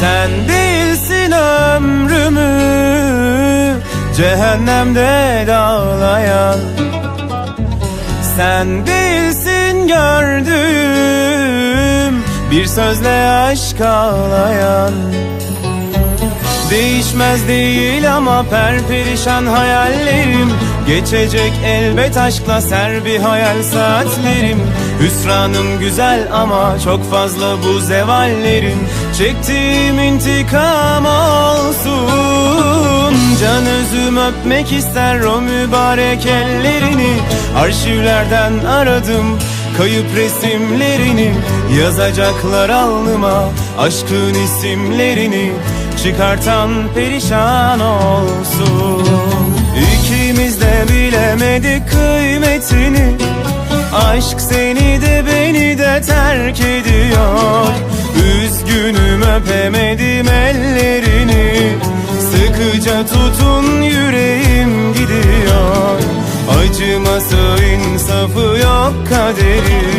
Sen değilsin ömrümü Cehennemde dağlayan. Sen değilsin gördüğüm Bir sözle aşk ağlayan. Değişmez değil ama perperişan hayallerim. Geçecek elbet aşkla ser bir hayal saatlerim. Hüsranım güzel ama çok fazla bu zevallerim Çektiğim intikam olsun. Can özüm öpmek ister o mübarek ellerini. Arşivlerden aradım Kayıp resimlerini. Yazacaklar alnıma Aşkın isimlerini. Çıkartan perişan olsun. İkimiz de bilemedik kıymetini. Aşk seni de beni de terk ediyor öpemedim ellerini. Sıkıca tutun yüreğim gidiyor. Acıması insafı yok kaderin